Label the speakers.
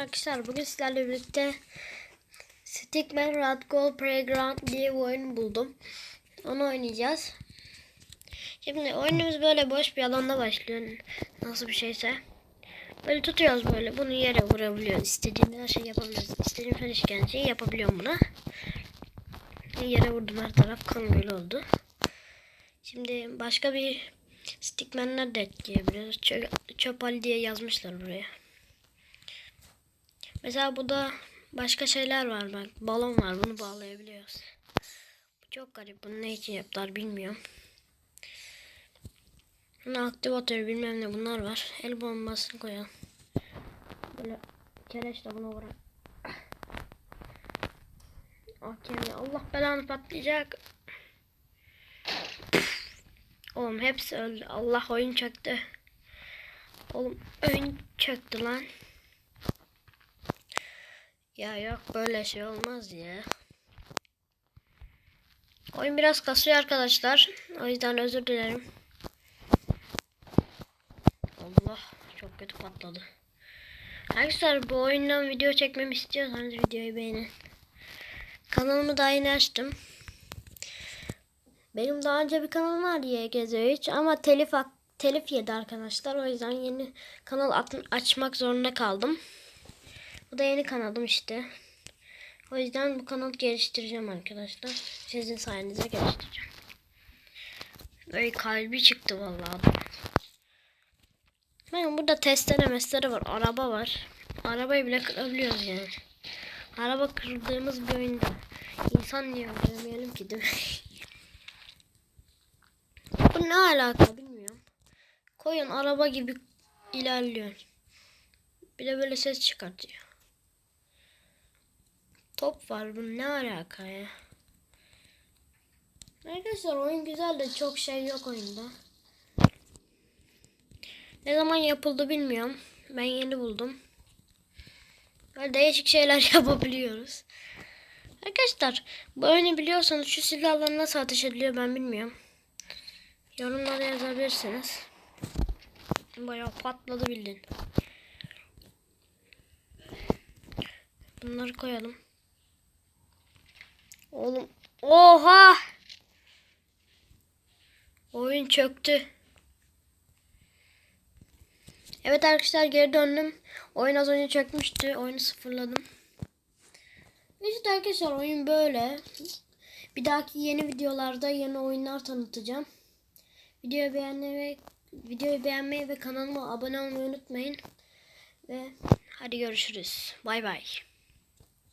Speaker 1: arkadaşlar. Bugün sizlerle birlikte Stickman Rad Goal Playground diye bir oyun buldum. Onu oynayacağız. Şimdi oyunumuz böyle boş bir alanda başlıyor. Nasıl bir şeyse. Böyle tutuyoruz böyle. Bunu yere vurabiliyoruz. İstediğimiz her şeyi yapabiliyoruz. İstediğimiz her işkenceyi yapabiliyorum buna. Yere vurdum her taraf kan gölü oldu. Şimdi başka bir stickmanler de ekleyebiliyoruz. Çö- çöp diye yazmışlar buraya. Mesela bu da başka şeyler var bak. Balon var bunu bağlayabiliyoruz. Bu çok garip. Bunu ne için yaptılar bilmiyorum. Bunun aktivatörü bilmem ne bunlar var. El bombasını koyalım. Böyle kereçle buna vuran. Okey Allah belanı patlayacak. Oğlum hepsi öldü. Allah oyun çöktü. Oğlum oyun çöktü lan. Ya yok böyle şey olmaz ya. Oyun biraz kasıyor arkadaşlar. O yüzden özür dilerim. Allah çok kötü patladı. Arkadaşlar bu oyundan video çekmemi istiyorsanız videoyu beğenin. Kanalımı daha yeni açtım. Benim daha önce bir kanalım vardı YGZ3 ama telif telif yedi arkadaşlar. O yüzden yeni kanal açmak zorunda kaldım. Bu da yeni kanalım işte. O yüzden bu kanalı geliştireceğim arkadaşlar. Sizin sayenizde geliştireceğim. Böyle kalbi çıktı vallahi. Ben burada testere mestere var. Araba var. Arabayı bile kırabiliyoruz yani. Araba kırdığımız bir oyunda. İnsan niye öldüremeyelim ki değil mi? Bu ne alaka bilmiyorum. Koyun araba gibi ilerliyor. Bir de böyle ses çıkartıyor. Top var bu ne alaka ya? Arkadaşlar oyun güzel de çok şey yok oyunda. Ne zaman yapıldı bilmiyorum. Ben yeni buldum. Böyle değişik şeyler yapabiliyoruz. Arkadaşlar bu oyunu biliyorsanız şu silahlar nasıl ateş ediliyor ben bilmiyorum. Yorumlara yazabilirsiniz. Bayağı patladı bildin. Bunları koyalım. Oğlum. Oha! Oyun çöktü. Evet arkadaşlar geri döndüm. Oyun az önce çökmüştü. Oyunu sıfırladım. İşte arkadaşlar oyun böyle. Bir dahaki yeni videolarda yeni oyunlar tanıtacağım. Videoyu beğenmeyi videoyu beğenmeyi ve kanalıma abone olmayı unutmayın. Ve hadi görüşürüz. Bay bay.